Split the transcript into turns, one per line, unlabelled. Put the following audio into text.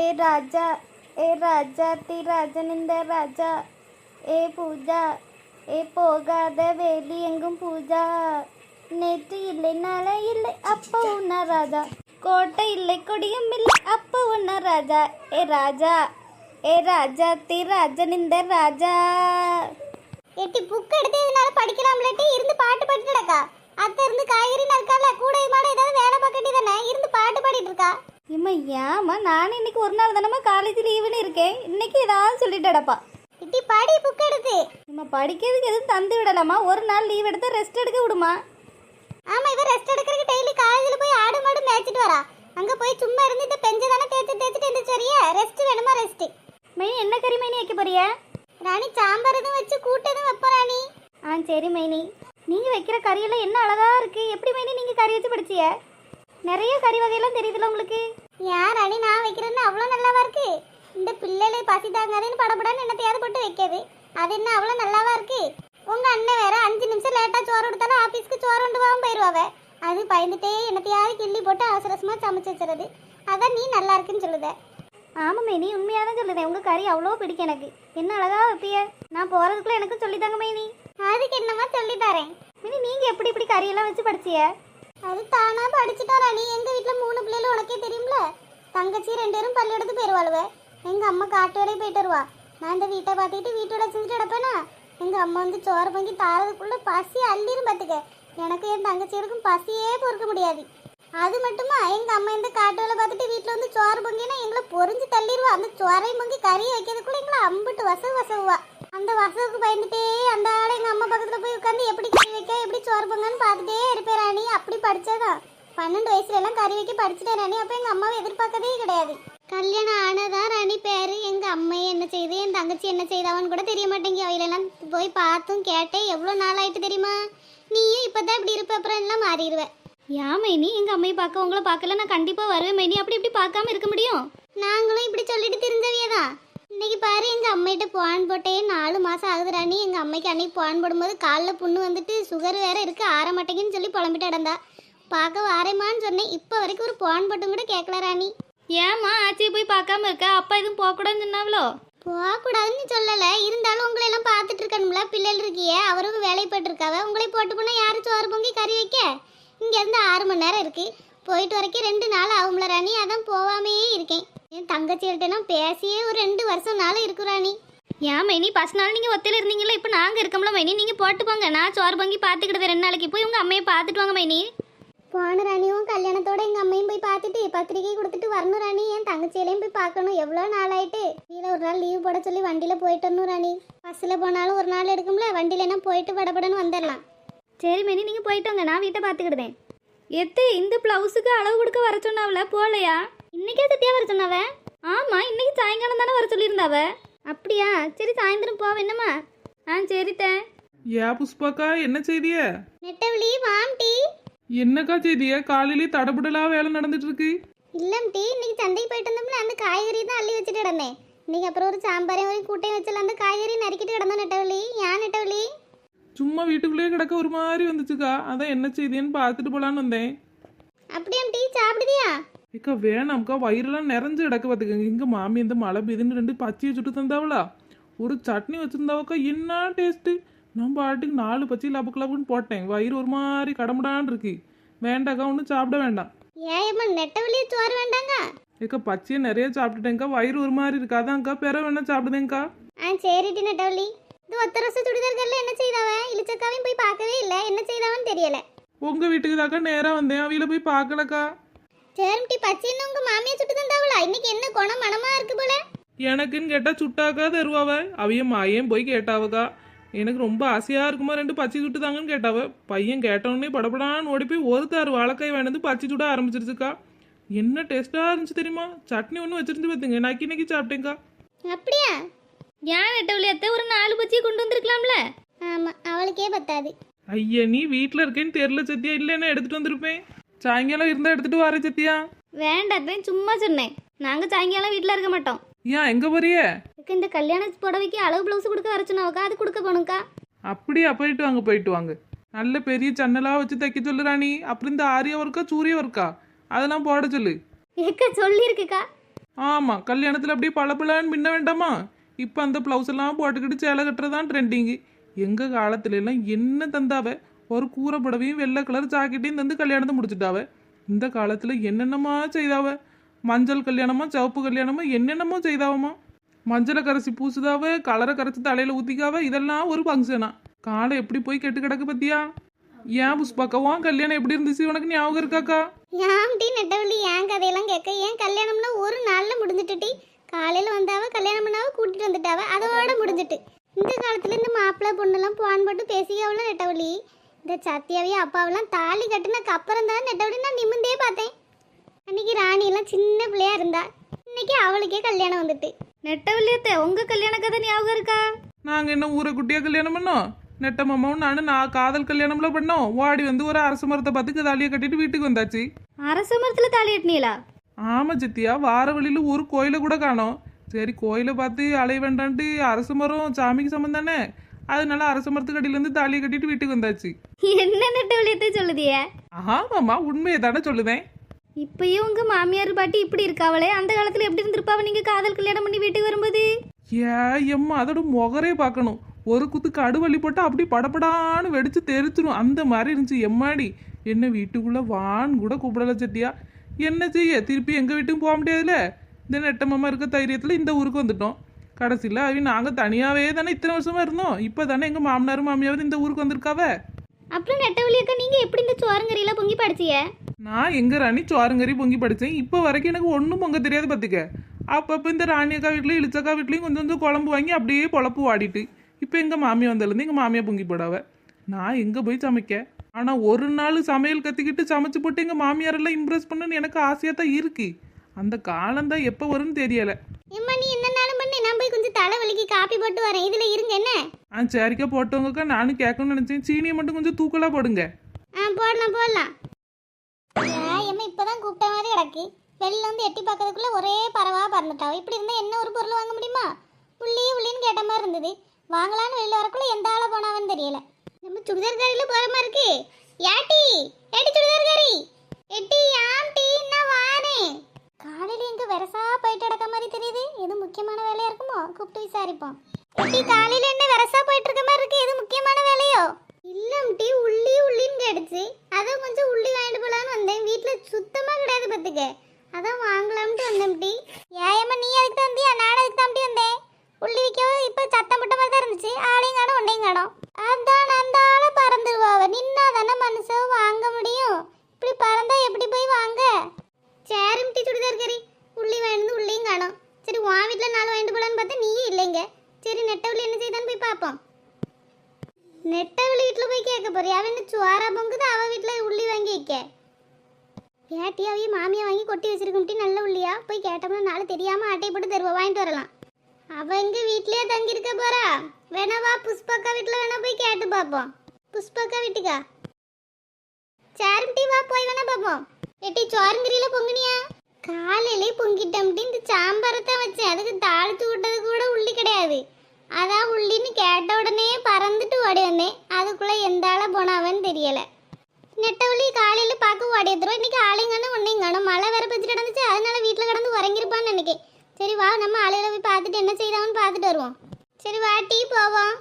ஏ ராஜா ஏ ராஜா தி ராஜனிந்த ராஜா ஏ பூஜா ஏ போகாத வேலி எங்கும் பூஜா. நேற்று இல்லை நாளை இல்லை அப்போ உன்ன ராஜா. கோட்டை இல்லை கொடியும் இல்லை அப்போ உன்ன ராஜா. ஏ ராஜா ஏ ராஜா தி ராஜனிந்த ராஜா.
எட்டி புக் எடுத்து இதனால படிக்கலாம்லட்டி இருந்து பாட்டு பாடிட்டு இருக்கா அத்தை இருந்து காய்கறி நறுக்கால கூட மாட ஏதாவது வேலை பார்க்கட்டி தானே? இருந்து பாட்டு பாடிட்டு இருக்கா?
இம்மா ஏம்மா நானும் இன்னைக்கு ஒரு நாள் தானம்மா காலேஜ் லீவுன்னு இருக்கேன். இன்னைக்கு ஏதாவது சொல்லிட்டடப்பா
இட்டி படி புக் எடுத்து.
நம்ம படிக்கிறதுக்கு எதுவும் தந்து விடலாமா? ஒரு நாள் லீவ் எடுத்து ரெஸ்ட் எடுக்க விடுமா?
ஆமா இவ ரெஸ்ட் எடுக்கிறதுக்கு டெய்லி காலேஜ்ல போய் ஆடு மாடு மேய்ச்சிட்டு வரா. அங்க போய் சும்மா இருந்து இந்த பெஞ்ச தானே தேய்ச்சி தேய்ச்சிட்டு இருந்துச்சு வரியா ரெஸ்ட் வேணுமா ரெஸ்ட்
மைனி என்ன கறி மைனி வைக்க போறியா?
ராணி சாம்பார் எதுவும் வச்சு கூட்டு எதுவும் வைப்போம் ராணி?
ஆ சரி மைனி. நீங்க வைக்கிற கறியெல்லாம் என்ன அழகா இருக்கு? எப்படி மைனி நீங்க கறி வச்சு படிச்சிய? நிறைய கறி வகையெல்லாம் தெரியுதுல உங்களுக்கு?
ஏன் ராணி நான் வைக்கிறேன்னு அவ்வளோ நல்லாவா இருக்கு? இந்த பிள்ளைகளை பசி தாங்காதுன்னு படப்படான்னு என்னத்தையாவது போட்டு வைக்காது அது என்ன அவ்வளோ நல்லாவா இருக்கு? உங்க அண்ணன் வேற அஞ்சு நிமிஷம் லேட்டா சோறு கொடுத்தாலும் ஆபீஸ்க்கு சோறு கொண்டு போகாம போயிருவாவ அது பயந்துட்டே என்னத்தையாவது கிள்ளி போட்டு அவசர அவசரமா சமைச்சு வச்சுறது அதான் நீ நல்லா இருக்குன்னு சொல்லுத.
ஆமா மைனி உண்மையாக தான் சொல்லுதேன் உங்க கறி அவ்வளோ பிடிக்கும் எனக்கு. என்ன அழகா வைப்பிய? நான் போறதுக்குள்ள எனக்கும் சொல்லித்தாங்க மைனி
அதுக்கு என்னமா சொல்லி தரேன்.
மைனி நீங்க எப்படி இப்படி கறியெல்லாம் வச்சு படிச்சிய?
அது தானா படிச்சுட்டா ராணி எங்க வீட்டுல மூணு பிள்ளைகள் உனக்கே தெரியும்ல? தங்கச்சி ரெண்டு பேரும் பள்ளியெடுத்து போயிருவாளுவ. எங்க அம்மா காட்டு வேலைக்கு போயிட்டு வருவா. நான் இந்த வீட்டை பார்த்துக்கிட்டு வீட்டோட செஞ்சுட்டு கிடப்பேனா? எங்க அம்மா வந்து சோறு பொங்கி தாரதுக்குள்ள பசி அள்ளிரும் பார்த்துக்க. எனக்கு என் தங்கச்சியருக்கும் பசியே பொறுக்க முடியாது. அது மட்டுமா? எங்க அம்மா இந்த காட்டு வேலை பார்த்துட்டு வீட்டுல வந்து சோறு பொங்கினா எங்களை பொறிஞ்சு தள்ளிடுவா அந்த சோறையும் பொங்கி கறி வைக்கிறதுக்குள்ள எங்களை அம்பிட்டு வசவு வசவுவா. அந்த வசவுக்கு பயந்துட்டே அந்த ஆளை எங்க அம்மா பக்கத்துல போய் உட்காந்து எப்படி கறி வைக்க எப்படி சோறு பொங்கன்னு பார்த்துட்டே இருப்பேன் ராணி. அப்படி படிச்சதான். பன்னெண்டு வயசுல எல்லாம் கறி வைக்க படிச்சுட்டேன் ராணி. அப்ப எங்க அம்மாவை எதிர்பார்க்கவே கிடையாது. கல்யாணம் ஆனதான் ராணி பேரு. எங்க அம்மையை என்ன செய்து என் தங்கச்சி என்ன செய்தாவன்னு கூட தெரிய மாட்டேங்க அவையிலெல்லாம் போய் பார்த்தும் கேட்டேன். எவ்வளவு நாள் ஆயிட்டு தெரியுமா? நீயும் இப்பதான் இப்படி இருப்ப அப்புறம் எல்லாம் மாறிடுவேன்
ஏன் மைனி எங்க அம்மையை பார்க்க உங்களை பார்க்கல நான் கண்டிப்பா வருவேன் மைனி. அப்படி இப்படி பார்க்காம இருக்க முடியும்?
நாங்களும் இப்படி சொல்லிட்டு தெரிஞ்சவியதான் இன்னைக்கு பாரு எங்க அம்மைகிட்ட போன் போட்டே நாலு மாசம் ஆகுது ராணி எங்க அம்மைக்கு அன்னைக்கு போன் போடும்போது காலில் புண்ணு வந்துட்டு சுகர் வேற இருக்கு ஆற மாட்டேங்குன்னு சொல்லி புலம்பிட்டு இடந்தா பார்க்க வாரேமான்னு சொன்னேன். இப்போ வரைக்கும் ஒரு போன் போட்டும் கூட கேட்கல ராணி
ஏம்மா ஆச்சியை போய் பார்க்காம இருக்க? அப்பா எதுவும் போகக்கூடாதுன்னு சொன்னாவளோ?
போகக்கூடாதுன்னு சொல்லல. இருந்தாலும் உங்களை எல்லாம் பார்த்துட்டு இருக்கணும்ல. பிள்ளைகள் இருக்கியே அவரும் வேலை போயிட்டு இருக்காவ. உங்களை போட்டு போனா யாரு சோறு பொங்கி கறி வைக்க? இங்க இருந்து ஆறு மணி நேரம் இருக்கு. போயிட்டு வரைக்கும் ரெண்டு நாள் ஆகும்ல ராணி அதான் போவாமே இருக்கேன். என் தங்கச்சிகிட்டலாம் பேசியே ஒரு ரெண்டு வருஷம் நாள் இருக்கு ராணி
ஏன் மைனி ஃபர்ஸ்ட் நாள் நீங்க ஒத்தையில இருந்தீங்களா இப்போ நாங்க இருக்கோம்ல மைனி நீங்க போட்டு போங்க. நான் சோறு பங்கி பார்த்துக்கிட்டு ரெண்டு நாளைக்கு. போய் உங்க அம்மையை பார்த்துட்டு வாங்க மைனி.
போன ராணியும் கல்யாணத்தோட எங்க அம்மையும் போய் பார்த்துட்டு பத்திரிக்கை கொடுத்துட்டு வரணும் ராணி. என் தங்கச்சியிலையும் போய் பார்க்கணும் எவ்வளோ நாள் ஆயிட்டு கீழே ஒரு நாள் லீவ் போட சொல்லி வண்டியில போயிட்டு வரணும் ராணி. பஸ்ஸில் போனாலும் ஒரு நாள் எடுக்கும்ல வண்டியில என்ன போயிட்டு படபடன்னு வந்துடலாம்
சரி மைனி நீங்க போயிட்டு வாங்க. நான் வீட்டை பார்த்துக்கிடுதேன் எத்து இந்த பிளவுஸுக்கு அளவு கொடுக்க வர சொன்னாவல போகலையா? இன்னைக்கே சத்தியா வர சொன்னாவ? ஆமா இன்னைக்கு சாயங்காலம் தானே வர சொல்லியிருந்தாவ? அப்படியா? சரி சாயந்தரம் போவ என்னம்மா? ஆ சரித்தேன்
ஏ புஷ்பாக்கா என்ன செய்திய?
நெட்டவழி வாம் டீ.
என்னக்கா செய்திய? காலையிலே தடபுடலா வேலை நடந்துட்டு இருக்கு
இல்லம் டீ. இன்னைக்கு சந்தைக்கு போயிட்டு வந்தோம்ல அந்த காய்கறி தான் அள்ளி வச்சுட்டு கிடந்தேன். இன்னைக்கு அப்புறம் ஒரு சாம்பாரையும் ஒரு கூட்டையும் வச்சல அந்த காய்கறி நறுக்கிட்டு கிடந்தோம் நெட்டவழி ஏன் நெட்டவழி
சும்மா வீட்டுக்குள்ளேயே கிடக்க ஒரு மாதிரி வந்துச்சுக்கா. அதான் என்ன செய்தியன்னு பார்த்துட்டு போலான்னு வந்தேன்.
அப்படியாம் டீ. சாப்பிடுதியா?
ஏக்கா வேணாம்க்கா வயிறெல்லாம் நிறைஞ்சு கிடக்க பார்த்துக்கங்க. இங்க மாமி இந்த மழை பெய்துன்னு ரெண்டு பச்சையை சுட்டு தந்தாவளா? ஒரு சட்னி வச்சிருந்தாவக்கா என்ன டேஸ்ட்டு நான் பாட்டுக்கு நாலு பச்சை லபக்கு லபக்குன்னு போட்டேன். வயிறு ஒரு மாதிரி கடமுடான்னு இருக்கு. வேண்டாக்கா ஒன்றும் சாப்பிட வேண்டாம்.
ஏயம்மா நெட்டவழியை சோறு வேண்டாங்க?
ஏக்கா பச்சையை நிறைய சாப்பிட்டுட்டேங்க்கா வயிறு ஒரு மாதிரி இருக்கு. அதான்க்கா பெற வேணா சாப்பிடுதேங்க்கா
ஆ சரிடி நெட்டவழி இது ஒத்த ரச சுடிதார்கள்ல என்ன செய்தாவ? இளிச்சக்காவையும் போய் பார்க்கவே இல்லை. என்ன செய்தாவன்னு தெரியல.
உங்க வீட்டுக்கு தாக்கா நேரா வந்தேன். அவியில போய் பார்க்கலக்கா.
சேரம்டி பச்சைன்னு உங்க மாமியை சுட்டு தந்தாவளா இன்னைக்கு என்ன குணம் மனமா இருக்கு போல?
எனக்குன்னு கேட்டா சுட்டாக்கா தருவாவ? அவிய மாயன் போய் கேட்டாவக்கா. எனக்கு ரொம்ப ஆசையா இருக்குமா ரெண்டு பச்சை சுட்டு தாங்கன்னு கேட்டாவ. பையன் கேட்டவுடனே படபடான்னு ஓடி போய் ஒரு தாறு வாழைக்காய் வேணது பச்சை சுட ஆரம்பிச்சிருச்சுக்கா. என்ன டேஸ்டா இருந்துச்சு தெரியுமா? சட்னி ஒன்று வச்சிருந்து பார்த்துங்க நக்கி நக்கி சாப்பிட்டேங்க்கா
அப்படியா?
ஏன் நெட்டவழியத்தை ஒரு நாலு பச்சியை கொண்டு வந்திருக்கலாம்ல?
ஆமா அவளுக்கே பத்தாது.
ஐயா நீ வீட்டில் இருக்கேன்னு தெரியல சத்தியா இல்லைன்னா எடுத்துட்டு வந்திருப்பேன். சாயங்காலம் இருந்தா எடுத்துட்டு வரேன் சத்தியா
வேண்டாம் சும்மா சொன்னேன். நாங்க சாயங்காலம் வீட்டில் இருக்க மாட்டோம்.
ஏன் எங்க போறிய?
இந்த கல்யாண புடவைக்கு அளவு பிளவுஸ் கொடுக்க வர சொன்னாவக்கா? அது கொடுக்க போகணுக்கா
அப்படியா போயிட்டு வாங்க போயிட்டு வாங்க. நல்ல பெரிய சன்னலா வச்சு தைக்க சொல்லு ராணி. அப்புறம் இந்த ஆரிய ஒர்க்கா சூரிய ஒர்க்கா? அதெல்லாம் போட சொல்லு.
ஏக்கா சொல்லியிருக்குக்கா?
ஆமா கல்யாணத்துல அப்படியே பளபளன்னு மின்ன வேண்டாமா? இப்ப அந்த பிளவுஸ் எல்லாம் போட்டுக்கிட்டு சேலை கட்டுறதுதான் ட்ரெண்டிங்கு எங்க காலத்துல எல்லாம் என்ன தந்தாவ? ஒரு கூரை புடவையும் வெள்ளை கலர் ஜாக்கெட்டையும் தந்து கல்யாணத்தை முடிச்சுட்டாவ. இந்த காலத்தில் என்னென்னமா செய்தாவ? மஞ்சள் கல்யாணமா சிவப்பு கல்யாணமா என்னென்னமோ செய்தாவமா மஞ்சளை கரைச்சி பூசுதாவ கலரை கரைச்சி தலையில் ஊற்றிக்காவ இதெல்லாம் ஒரு ஃபங்க்ஷனா காலை எப்படி போய் கெட்டு கிடக்கு பத்தியா? ஏன் புஷ்பாக்கா கல்யாணம் எப்படி இருந்துச்சு? உனக்கு ஞாபகம் இருக்காக்கா
ஏன்டி நெட்டவள்ளி ஏன் கதையெல்லாம் கேட்க? ஏன் கல்யாணம்னா ஒரு நாள்ல முடிஞ்சிட்டுடி. காலையில வந்தாவ கல்யாணம் பண்ணாவ கூட்டிட்டு வந்துட்டாவ அதோட முடிஞ்சிட்டு. இந்த காலத்துல இந்த மாப்பிள்ளை பொண்ணெல்லாம் போன் போட்டு பேசிக்காவலாம் நெட்டவள்ளி? இந்த சத்தியாவையும் அப்பாவெல்லாம் தாலி கட்டினக்கு அப்புறம் தான் நெட்டவள்ளி நான் நிமிந்தே பார்த்தேன். அன்னைக்கு ராணி எல்லாம் சின்ன பிள்ளையா இருந்தா. இன்னைக்கு அவளுக்கே கல்யாணம் வந்துட்டு.
நெட்டவள்ளியத்தை உங்க கல்யாண கதை ஞாபகம் இருக்கா?
நாங்க என்ன ஊரை குட்டியா கல்யாணம் பண்ணோம்? நெட்ட மாமாவும் நானும் நான் காதல் கல்யாணம்ல பண்ணோம். ஓடி வந்து ஒரு அரச மரத்தை பார்த்து தாலியை கட்டிட்டு வீட்டுக்கு வந்தாச்சு.
அரச மரத்துல தாலி கட்டினீங்களா?
ஆமா சித்தியா வார வழியில ஒரு கோயிலை கூட காணோம். சரி கோயிலை பார்த்து அலைய வேண்டான்ட்டு அரச மரம் சாமிக்கு சம்மந்தம் தானே? அதனால அரச மரத்துக்கு அடியில இருந்து தாலியை கட்டிட்டு வீட்டுக்கு வந்தாச்சு.
என்ன நெட்டவள்ளியத்தை சொல்லுதிய?
ஆமாம்மா உண்மையை தானே சொல்லுதேன்.
இப்பயும் உங்க மாமியார் பாட்டி இப்படி இருக்காவளே? அந்த காலத்துல எப்படி இருந்திருப்பாவ நீங்க காதல் கல்யாணம் பண்ணி வீட்டுக்கு வரும்போது?
ஏ எம்மா அதோட முகரே பார்க்கணும். ஒரு குத்து கடுவள்ளி போட்டா அப்படி படபடான்னு வெடிச்சு தெரிச்சிடும் அந்த மாதிரி இருந்துச்சு எம்மாடி. என்ன வீட்டுக்குள்ள வான் கூட கூப்பிடல சத்தியா என்ன செய்ய திருப்பி எங்க வீட்டுக்கும் போக முடியாதுல்ல இந்த நெட்டமாமா இருக்க தைரியத்துல இந்த ஊருக்கு வந்துட்டோம். கடைசியில் அவி நாங்கள் தனியாவே தானே இத்தனை வருஷமா இருந்தோம். இப்போ தானே எங்கள் மாமனாரும் மாமியாவது இந்த ஊருக்கு வந்திருக்காவ?
அப்புறம் நெட்டவள்ளியக்கா நீங்க எப்படி இந்த சோரங்கறியில பொங்கி படிச்சிய
நான் எங்க ராணி சோரங்கறி பொங்கி படித்தேன் இப்போ வரைக்கும் எனக்கு ஒன்றும் பொங்க தெரியாது பார்த்துக்க அப்பப்போ இந்த ராணி அக்கா வீட்லையும் இளிச்சக்கா வீட்லையும் கொஞ்சம் கொஞ்சம் குழம்பு வாங்கி அப்படியே பொழப்பு வாடிட்டு இப்போ எங்கள் மாமியா வந்ததுலேருந்து எங்கள் மாமியா பொங்கி போடாவ? நான் எங்கே போய் சமைக்க? ஆனால் ஒரு நாள் சமையல் கற்றுக்கிட்டு சமைச்சு போட்டு எங்கள் மாமியாரெல்லாம் இம்ப்ரெஸ் பண்ணணும்னு எனக்கு ஆசையாக தான் இருக்கு. அந்த காலம் தான் எப்போ வரும்னு தெரியலை.
கொஞ்சம் தலைவலிக்கு காப்பி போட்டு வரேன். இதுல இருங்க என்ன?
ஆ சரிக்கா போட்டவங்கக்கா நானும் கேட்கணும்னு நினச்சேன். சீனியை மட்டும் கொஞ்சம் தூக்கலாக போடுங்க.
ஆ போடலாம் போடலாம். ஏம்மா இப்பதான் கூப்பிட்ட மாதிரி கிடக்கு. வெளில வந்து எட்டி பார்க்கறதுக்குள்ள ஒரே பறவா பறந்துட்டாவ. இப்படி இருந்தா என்ன ஒரு பொருள் வாங்க முடியுமா? உள்ளி உள்ளின்னு கேட்ட மாதிரி இருந்தது. வாங்கலான்னு வெளில வரக்குள்ள எந்த ஆள போனாவன்னு தெரியல. நம்ம சுடிதார் காரியில போற மாதிரி இருக்கு. யாட்டி ஏட்டி சுடிதார் காரி எட்டி ஆம்டி நான் வாரேன். காலையில எங்க வெரசா போயிட்டு கிடக்க மாதிரி தெரியுது. எது முக்கியமான வேலையா கூப்பிட்டு விசாரிப்போம். எட்டி காலையில என்ன வெரசா போயிட்டு இருக்க மாதிரி இருக்கு? எது முக்கியமான வேலையோ? இல்லம்டி உள்ளி உள்ளின்னு கேட்டுச்சு. அதான் கொஞ்சம் உள்ளி வாங்கிட்டு போலான்னு வந்தேன். வீட்ல சுத்தமா கிடையாது பத்துக்க. அதான் வாங்கலாம்ட்டு வந்தேன் டி ஏயம்மா நீ அதுக்கு தான் வந்தியா நான் அதுக்கு தான் வந்தேன் உள்ளி விற்கவோ இப்போ சத்தம் போட்ட மாதிரி தான் இருந்துச்சு ஆளையும் காணும் ஒன்றையும் காணும் அதான் அந்த ஆளை பறந்துருவாவ நின்னா தானே மனுஷன் வாங்க முடியும் இப்படி பறந்தா எப்படி போய் வாங்க சேரும் டி சுடிதார் கறி உள்ளி வாங்கிட்டு உள்ளியும் காணும் சரி உன் வீட்டில் நாலு வாங்கிட்டு போலான்னு பார்த்தா நீயே இல்லைங்க சரி நெட்ட உள்ளி என்ன செய்தான்னு போய் பார்ப்போம் நெட்டவள் வீட்டில் போய் கேட்க போறியா? அவன் சுவாரா பொங்குது? அவ வீட்டில் உள்ளி வாங்கி வைக்க. பேட்டியாவே மாமியா வாங்கி கொட்டி வச்சிருக்கோம்ட்டி நல்ல உள்ளியா? போய் கேட்டோம்னா நாளை தெரியாம ஆட்டையை போட்டு தருவா வாங்கிட்டு வரலாம். அவ எங்க வீட்லயே தங்கி இருக்க போறா? வேணா வா புஷ்பக்கா வீட்டில் வேணா போய் கேட்டு பார்ப்போம் புஷ்பக்கா வீட்டுக்கா? சேரம்டி வா போய் வேணா பார்ப்போம் எட்டி சோரங்கிரியில பொங்கினியா? காலையிலே பொங்கிட்டோம்ட்டி இந்த சாம்பாரத்தான் வச்சேன். அதுக்கு தாளிச்சு விட்டது கூட உள்ளி கிடையாது. அதான் உள்ளின்னு கேட்ட உடனே பறந்துட்டு ஓடி வந்தேன். அதுக்குள்ளே எந்த ஆள போனாவன்னு தெரியல. நெட்டவழி காலையில் பார்க்க ஓடி வந்துடும் இன்றைக்கி ஆளுங்கன்னு ஒன்னையும் காணும் மழை வேற பெஞ்சிட்டு நடந்துச்சு அதனால வீட்டில் கிடந்து உறங்கிருப்பான்னு நினைக்கேன். சரி வா நம்ம ஆளுகளை போய் பார்த்துட்டு என்ன செய்தான்னு பார்த்துட்டு வருவோம். சரி வா டீ போவோம்.